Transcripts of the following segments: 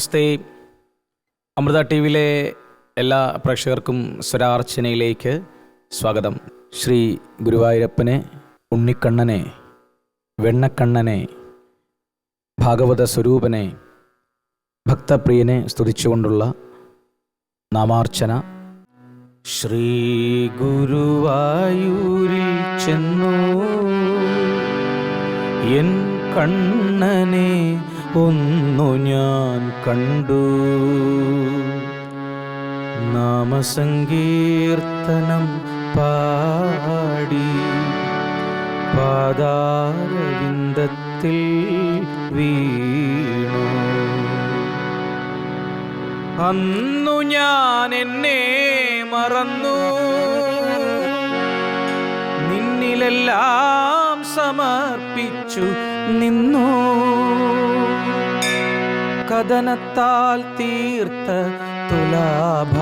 നമസ്തേ. Amrita T വിയിലെ എല്ലാ പ്രേക്ഷകർക്കും സ്വരാർച്ചനയിലേക്ക് സ്വാഗതം. ശ്രീ ഗുരുവായൂരപ്പനെ ഉണ്ണിക്കണ്ണനെ വെണ്ണക്കണ്ണനെ ഭാഗവത സ്വരൂപനെ ഭക്തപ്രിയനെ സ്തുതിച്ചുകൊണ്ടുള്ള നാമാർച്ചന. ശ്രീ ഗുരുവായൂരിൽ ചെന്നു. എൻ കണ്ണനെ ഒന്നു ഞാൻ കണ്ടു. നാമസങ്കീർത്തനം പാടി. പാതാരവിന്ദത്തിൽ വീണു. അന്നു ഞാൻ എന്നെ മറന്നു. നിന്നിലെല്ലാം സമർപ്പിച്ചു നിന്നു. കഥനത്താൽ തീർത്ത തുലാഭാരം.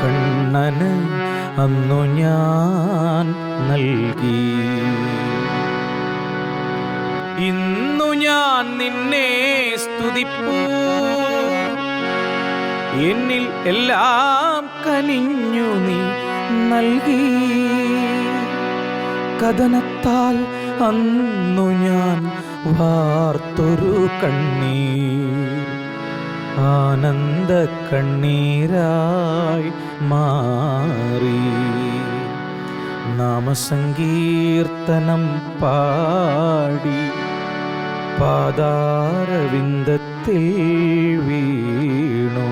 കണ്ണന് അന്നു ഞാൻ നൽകി. ഇന്നു ഞാൻ നിന്നെ സ്തുതിപ്പൂ. എന്നിൽ എല്ലാം കനിഞ്ഞു നീ നൽകി. കഥനത്താൽ അന്നു ഞാൻ വാർത്തൊരു കണ്ണീർ ആനന്ദ കണ്ണീരായി മാറി. നാമസങ്കീർത്തനം പാടി പാദാരവിന്ദത്തിൽ വീണു.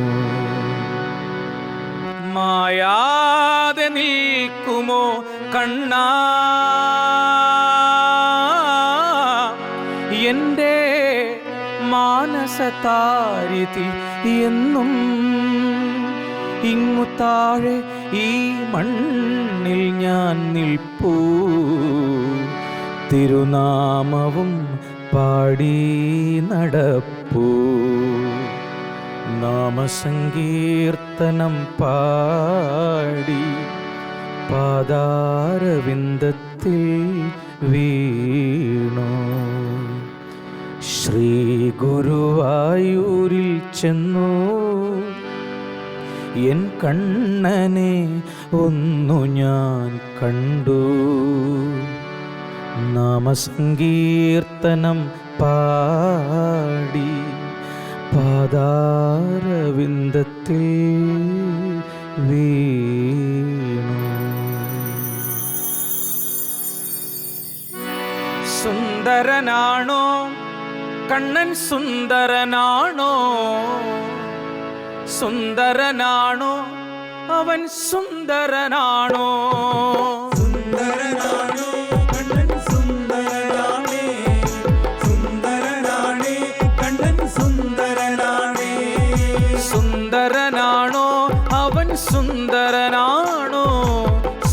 മായാതെ നിൽക്കുമോ കണ്ണാ മാനസതാരിതിൽ എന്നും ഇങ്ങു താഴെ ഈ മണ്ണിൽ ഞാൻ നിൽപ്പൂ. തിരുനാമവും പാടി നടപ്പൂ. നാമസങ്കീർത്തനം പാടി പാദാരവിന്ദത്തിൽ വീണു. ശ്രീ ഗുരുവായൂരിൽ ചെന്നു. എൻ കണ്ണനെ ഒന്നു ഞാൻ കണ്ടു. നാമസങ്കീർത്തനം പാടി പാദാരവിന്ദത്തിൽ വീണു. സുന്ദരനാണോ കണ്ണൻ സുന്ദരനാണോ? സുന്ദരനാണോ? അവൻ സുന്ദരനാണോ? സുന്ദരനാണോ? കണ്ണൻ സുന്ദരനാണേ? സുന്ദരനാണേ? കണ്ണൻ സുന്ദരനാണേ? സുന്ദരനാണോ? അവൻ സുന്ദരനാണോ?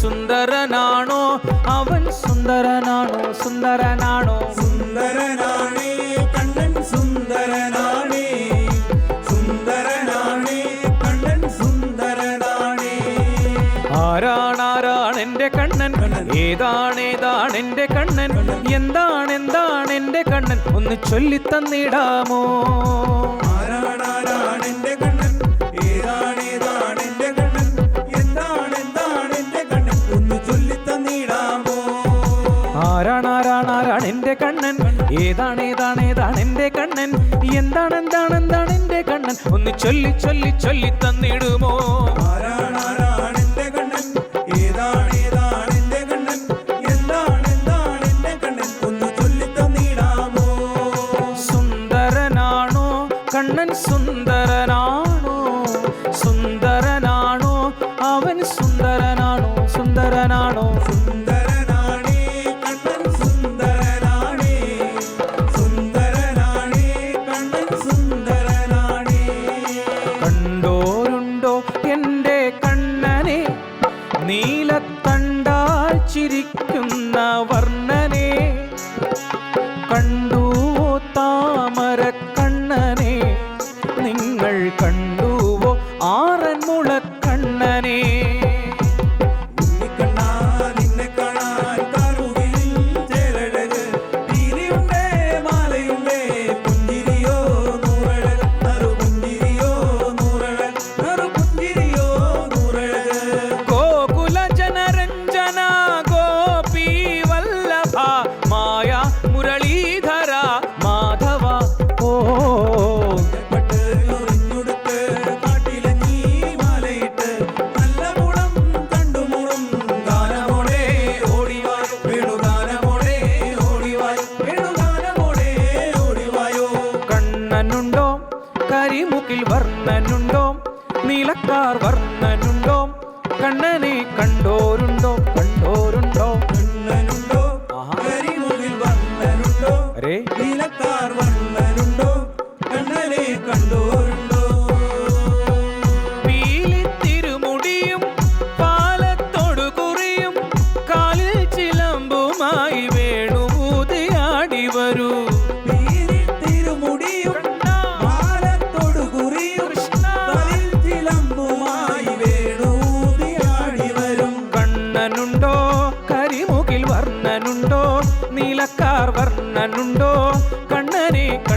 സുന്ദരനാണോ? അവൻ സുന്ദരനാണോ? സുന്ദരനാണോ? ഏതാണേതാണ് എന്റെ കണ്ണൻ? എന്താണ് എന്താണ് എന്റെ കണ്ണൻ? ഒന്ന് ചൊല്ലിത്തന്നിടാമോ? ആരാണാരാണാരാണ് എന്റെ കണ്ണൻ? ഏതാണേതാണേതാണ് എന്റെ കണ്ണൻ? എന്താണ് എന്താണ് എന്താണ് എന്റെ കണ്ണൻ? ഒന്ന് ചൊല്ലി ചൊല്ലി ചൊല്ലി തന്നിടുമോ ആരാണാരാണ്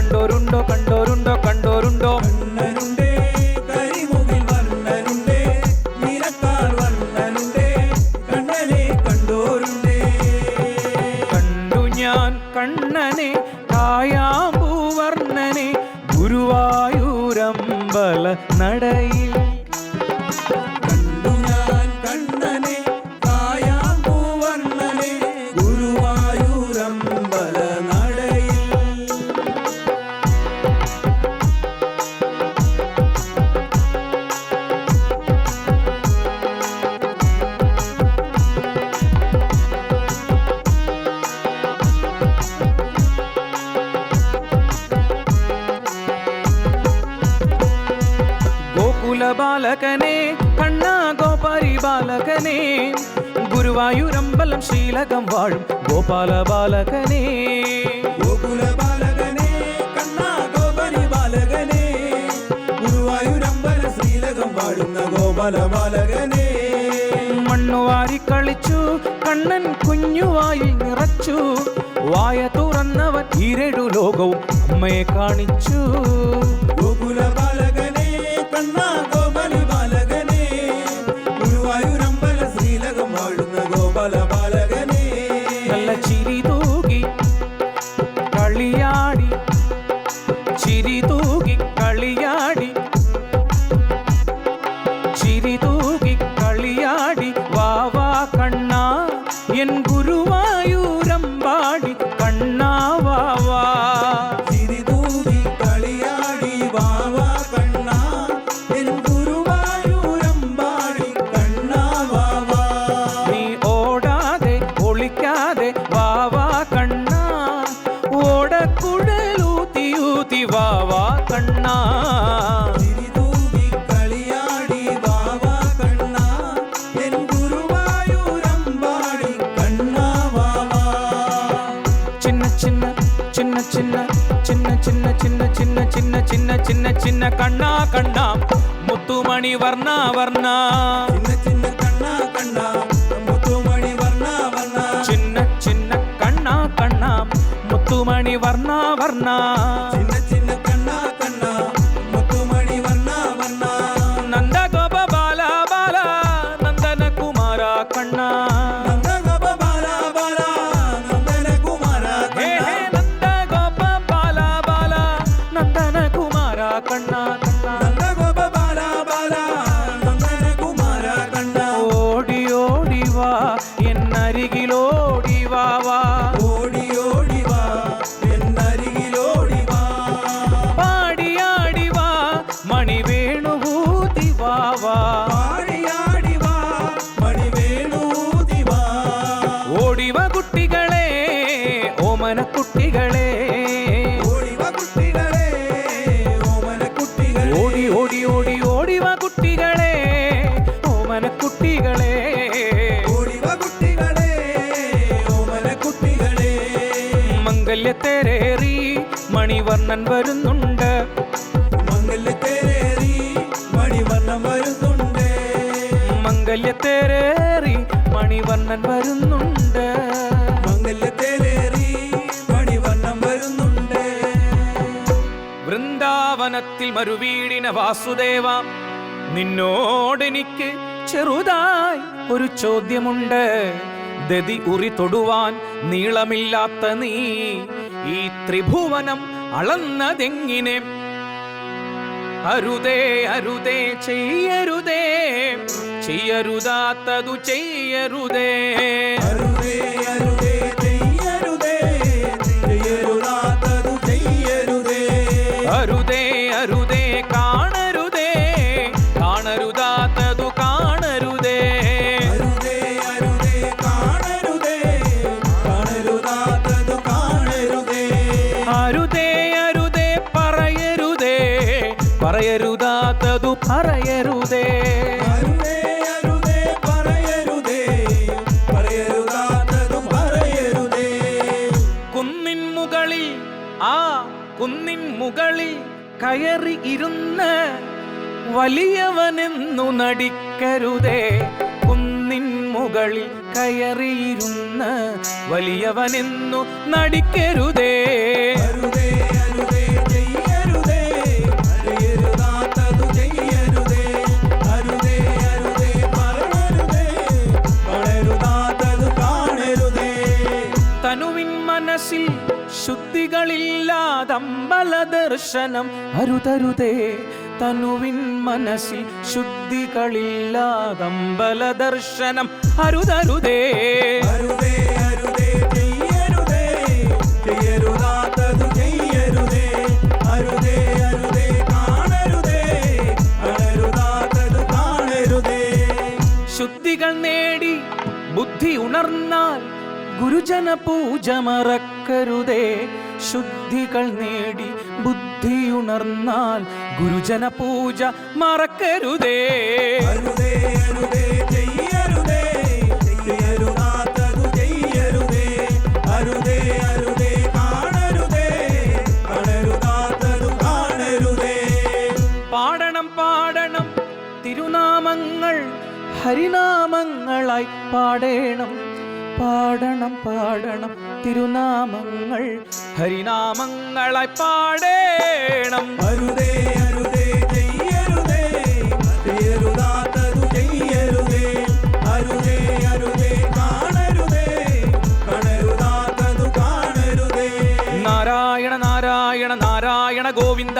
കണ്ടോരുണ്ടോ കണ്ടോ உலகம் வாழும் கோபால பாலகனே கோகுல பாலகனே கண்ணா கோபரி பாலகனே ഗുരുവായൂരമ്പല ശ്രീലകം വാഴുന്ന ഗോപാല ബാലകനേ മണ്ണുവാരി കളിച്ചു കണ്ണൻ കുഞ്ഞുവായി നിറച്ചു. വായ തുറന്നവൻ ഇരടു ലോകവും അമ്മയെ കാണിച്ചു. ഗോകുലബാല கண்ணா கண்ணா முத்துமணி வர்ணா வர்ணா. சின்ன சின்ன கண்ணா கண்ணா முத்துமணி வர்ணா வர்ணா. சின்ன சின்ன கண்ணா கண்ணா முத்துமணி வர்ணா வர்ணா. ഓമനക്കുട്ടികളെ ഓടി ഓടി ഓടി ഓടിവ കുട്ടികളെ. ഓമനക്കുട്ടികളെ മംഗല്യത്തേരേറി മണിവർണൻ വരുന്നുണ്ട് മംഗല്യത്തേരേറി മണിവർണൻ വരുന്നുണ്ട്. മംഗല്യത്തേരേറി മണിവർണൻ വരുന്നുണ്ട്. മരുവീടിന വാസുദേവ. നിന്നോടെനിക്ക് ചെറുതായി ഒരു ചോദ്യമുണ്ട്. ദതി ഉറി തൊടുവാൻ നീളമില്ലാത്ത നീ ഈ ത്രിഭുവനം അളന്നതെങ്ങിനെ? അരുതേ അരുതേ ചെയ്യരുതേ ചെയ്യരുതാത്തതു ചെയ്യരുതേ. അരുതേ അരുതേ കയറി ഇരുന്ന് വലിയവനെന്നു നടിക്കരുതേ. കുന്നിൻ മുകളിൽ കയറിയിരുന്ന് വലിയവനെന്നു നടിക്കരുതേ. ശുദ്ധികളില്ലാതമ്പല ദർശനം അരുതരുതേ തനുവിൻ മനസ്സിൽ ശുദ്ധികളില്ലാതമ്പല ദർശനം അരുതരുതേ. അരുതേ അരുതേ ചെയ്യരുതേ ചെയ്യരുതാത്തതു ചെയ്യരുതേ. അരുതേ അരുതേ കാണരുതേ കാണരുതാത്തതു കാണരുതേ. ശുദ്ധികൾ നേടി ബുദ്ധി ഉണർന്നാൽ ഗുരുജന പൂജ മറക്കരുതേ. ശുദ്ധികൾ നേടി ബുദ്ധി ഉണർന്നാൽ ഗുരുജന പൂജ മറക്കരുതേ. അരുതേ അരുതേ ചെയ്യരുതേ ചെയ്യരുതാത്തതു ചെയ്യരുതേ. അരുതേ അരുതേ കാണരുതേ കാണരുതാത്തതു കാണരുതേ. പാടണം പാടണം തിരുനാമങ്ങൾ ഹരിനാമങ്ങളായി പാടേണം. പാടണം പാടണം. തിരുനാമങ്ങൾ. ഹരിനാമങ്ങളായി പാടേണം. അരുതേ അരുതേ ചെയ്യരുതേ. ചെയ്യരുതാത്തതു ചെയ്യരുതേ. അരുതേ അരുതേ കാണരുതേ. കാണരുതാത്തതു കാണരുതേ. നാരായണ നാരായണ നാരായണ ഗോവിന്ദ.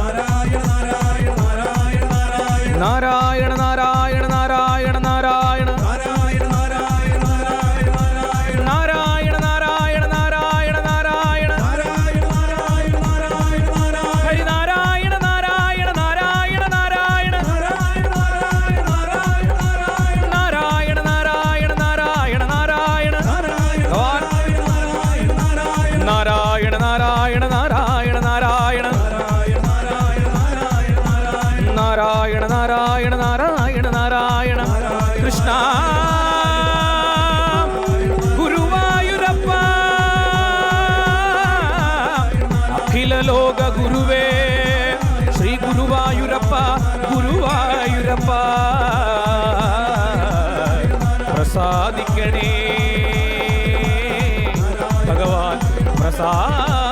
ആരാധിക്കണേ ഭഗവാൻ പ്രസാദ